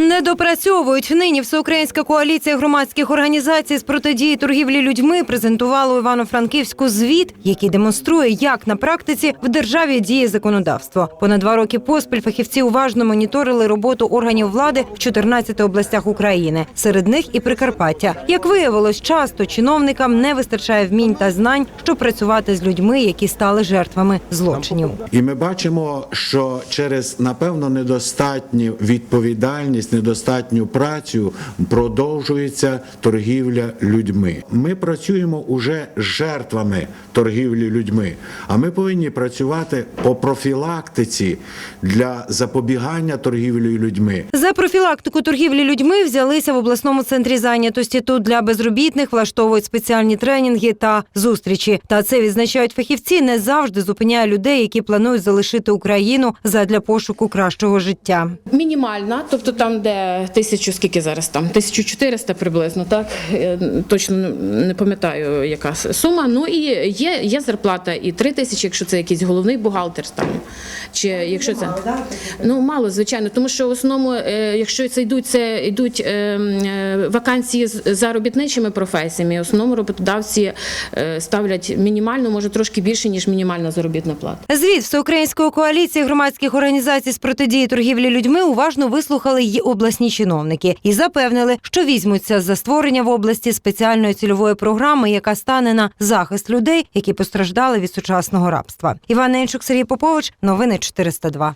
Не допрацьовують нині. Всеукраїнська коаліція громадських організацій з протидії торгівлі людьми презентувала у Івано-Франківську звіт, який демонструє, як на практиці в державі діє законодавство. Понад два роки поспіль фахівці уважно моніторили роботу органів влади в 14 областях України. Серед них і Прикарпаття. Як виявилось, часто чиновникам не вистачає вмінь та знань, щоб працювати з людьми, які стали жертвами злочинів. І ми бачимо, що через напевно недостатню відповідальність, недостатню працю продовжується торгівля людьми. Ми працюємо уже з жертвами торгівлі людьми, а ми повинні працювати по профілактиці для запобігання торгівлі людьми. За профілактику торгівлі людьми взялися в обласному центрі зайнятості. Тут для безробітних влаштовують спеціальні тренінги та зустрічі. Та це відзначають фахівці. Не завжди зупиняє людей, які планують залишити Україну задля пошуку кращого життя. Мінімальна, тобто там, де тисячу, скільки зараз там? 1400 приблизно, так? Е, Точно не пам'ятаю, яка сума. Ну і є, є зарплата і 3 тисячі, якщо це якийсь головний бухгалтер там. Чи якщо це ну мало, звичайно, тому що в основному, е, якщо це йдуть, це йдуть е, е, вакансії з заробітничими професіями. В основному роботодавці ставлять мінімально, може трошки більше ніж мінімальна заробітна плата. Звіт Всеукраїнської коаліції громадських організацій з протидії торгівлі людьми уважно вислухали й обласні чиновники і запевнили, що візьмуться за створення в області спеціальної цільової програми, яка стане на захист людей, які постраждали від сучасного рабства. Іван Ненчук, Сергій Попович, новини 402.